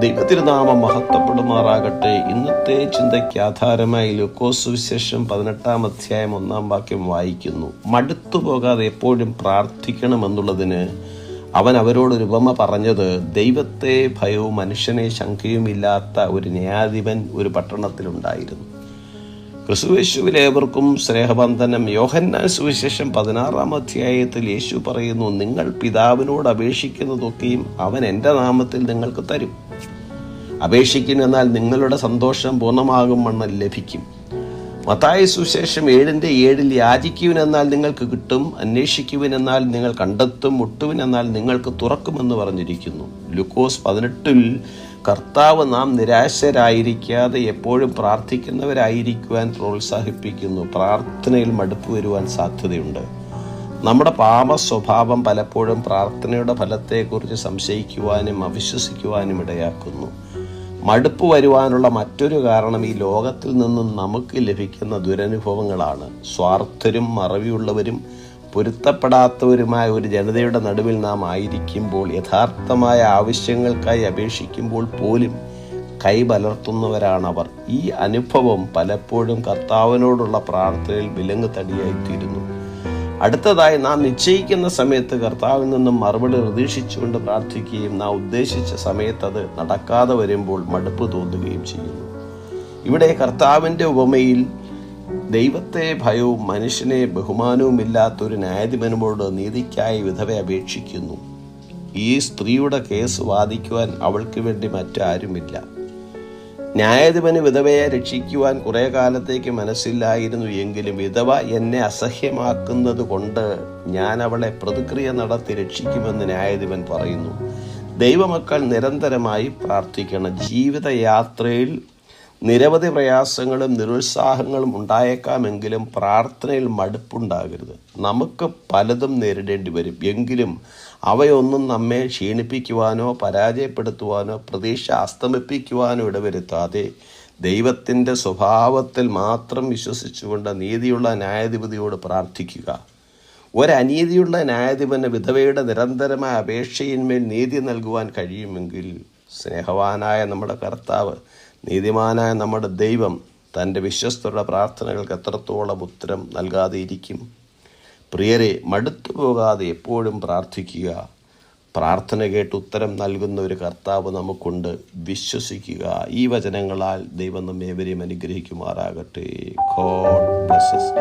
ദൈവത്തിരുനാമം മഹത്വപ്പെടുമാറാകട്ടെ. ഇന്നത്തെ ചിന്തയ്ക്ക് ആധാരമായി ലുക്കോസ് വിശേഷം പതിനെട്ടാം അധ്യായം ഒന്നാം വാക്യം വായിക്കുന്നു. മടുത്തു പോകാതെ എപ്പോഴും പ്രാർത്ഥിക്കണമെന്നുള്ളതിന് അവൻ അവരോടൊരു ഉപമ പറഞ്ഞത് ദൈവത്തെ ഭയവും മനുഷ്യനെ ശങ്കയുമില്ലാത്ത ഒരു ന്യായാധിപൻ ഒരു പട്ടണത്തിലുണ്ടായിരുന്നു. ക്രിസ്തുവേശുവിലേവർക്കും സ്നേഹബന്ധനം. യോഹന്നാൻ സുവിശേഷം പതിനാറാം അധ്യായത്തിൽ യേശു പറയുന്നു നിങ്ങൾ പിതാവിനോട് അപേക്ഷിക്കുന്നതൊക്കെയും അവൻ എന്റെ നാമത്തിൽ നിങ്ങൾക്ക് തരും. അപേക്ഷിക്കുന്നെന്നാൽ നിങ്ങളുടെ സന്തോഷം പൂർണമാകും വണ്ണം ലഭിക്കും. മത്തായ സുശേഷം ഏഴിന്റെ ഏഴിൽ യാചിക്കുവിനെന്നാൽ നിങ്ങൾക്ക് കിട്ടും അന്വേഷിക്കുവിനെന്നാൽ നിങ്ങൾ കണ്ടെത്തും മുട്ടുവിനെന്നാൽ നിങ്ങൾക്ക് തുറക്കുമെന്ന് പറഞ്ഞിരിക്കുന്നു. ലുക്കോസ് പതിനെട്ടിൽ കർത്താവ് നാം നിരാശരായിരിക്കാതെ എപ്പോഴും പ്രാർത്ഥിക്കുന്നവരായിരിക്കുവാൻ പ്രോത്സാഹിപ്പിക്കുന്നു. പ്രാർത്ഥനയിൽ മടുപ്പ് വരുവാൻ സാധ്യതയുണ്ട്. നമ്മുടെ പാപ സ്വഭാവം പലപ്പോഴും പ്രാർത്ഥനയുടെ ഫലത്തെക്കുറിച്ച് സംശയിക്കുവാനും അവിശ്വസിക്കുവാനും ഇടയാക്കുന്നു. മടുപ്പ് വരുവാനുള്ള മറ്റൊരു കാരണം ഈ ലോകത്തിൽ നിന്നും നമുക്ക് ലഭിക്കുന്ന ദുരനുഭവങ്ങളാണ്. സ്വാർത്ഥരും മറവിയുള്ളവരും പൊരുത്തപ്പെടാത്തവരുമായ ഒരു ജനതയുടെ നടുവിൽ നാം ആയിരിക്കുമ്പോൾ യഥാർത്ഥമായ ആവശ്യങ്ങൾക്കായി അപേക്ഷിക്കുമ്പോൾ പോലും കൈബലർത്തുന്നവരാണവർ ഈ അനുഭവം പലപ്പോഴും കർത്താവിനോടുള്ള പ്രാർത്ഥനയിൽ വിലങ്ങ് തടിയായിത്തീരുന്നു. അടുത്തതായി നാം നിശ്ചയിക്കുന്ന സമയത്ത് കർത്താവിൽ നിന്നും മറുപടി പ്രതീക്ഷിച്ചുകൊണ്ട് പ്രാർത്ഥിക്കുകയും നാം ഉദ്ദേശിച്ച സമയത്ത് അത് നടക്കാതെ വരുമ്പോൾ മടുപ്പ് തോന്നുകയും ചെയ്യുന്നു. ഇവിടെ കർത്താവിന്റെ ഉപമയിൽ ദൈവത്തെ ഭയവും മനുഷ്യനെ ബഹുമാനവും ഇല്ലാത്ത ഒരു ന്യായാധിപനോട് നീതിക്കായി വിധവ അപേക്ഷിക്കുന്നു. ഈ സ്ത്രീയുടെ കേസ് വാദിക്കുവാൻ അവൾക്ക് വേണ്ടി മറ്റാരുമില്ല. ന്യായാധിപന് വിധവയെ രക്ഷിക്കുവാൻ കുറേ കാലത്തേക്ക് മനസ്സില്ലായിരുന്നു എങ്കിലും വിധവ എന്നെ അസഹ്യമാക്കുന്നത് കൊണ്ട് ഞാൻ അവളെ പ്രതിക്രിയ നടത്തി രക്ഷിക്കുമെന്ന് ന്യായാധിപൻ പറയുന്നു. ദൈവമക്കൾ നിരന്തരമായി പ്രാർത്ഥിക്കണം. ജീവിതയാത്രയിൽ നിരവധി പ്രയാസങ്ങളും നിരുത്സാഹങ്ങളും ഉണ്ടായേക്കാമെങ്കിലും പ്രാർത്ഥനയിൽ മടുപ്പുണ്ടാകരുത്. നമുക്ക് പലതും നേരിടേണ്ടി വരും. എങ്കിലും അവയൊന്നും നമ്മെ ക്ഷീണിപ്പിക്കുവാനോ പരാജയപ്പെടുത്തുവാനോ പ്രതീക്ഷ അസ്തമിപ്പിക്കുവാനോ ഇടവരുത്താതെ ദൈവത്തിന്റെ സ്വഭാവത്തിൽ മാത്രം വിശ്വസിച്ചുകൊണ്ട് നീതിയുള്ള ന്യായാധിപതിയോട് പ്രാർത്ഥിക്കുക. ഒരനീതിയുള്ള ന്യായാധിപന് വിധവയുടെ നിരന്തരമായ അപേക്ഷയിന്മേൽ നീതി നൽകുവാൻ കഴിയുമെങ്കിൽ സ്നേഹവാനായ നമ്മുടെ കർത്താവ് നീതിമാനായ നമ്മുടെ ദൈവം തന്റെ വിശ്വസ്തരുടെ പ്രാർത്ഥനകൾക്ക് എത്രത്തോളം ഉത്തരം നൽകാതെ ഇരിക്കും? പ്രിയരെ മടുത്തു പോകാതെ എപ്പോഴും പ്രാർത്ഥിക്കുക. പ്രാർത്ഥന കേട്ട് ഉത്തരം നൽകുന്ന ഒരു കർത്താവ് നമുക്കുണ്ട്. വിശ്വസിക്കുക. ഈ വചനങ്ങളാൽ ദൈവം നമ്മേവരെയും അനുഗ്രഹിക്കുമാറാകട്ടെ. God blesses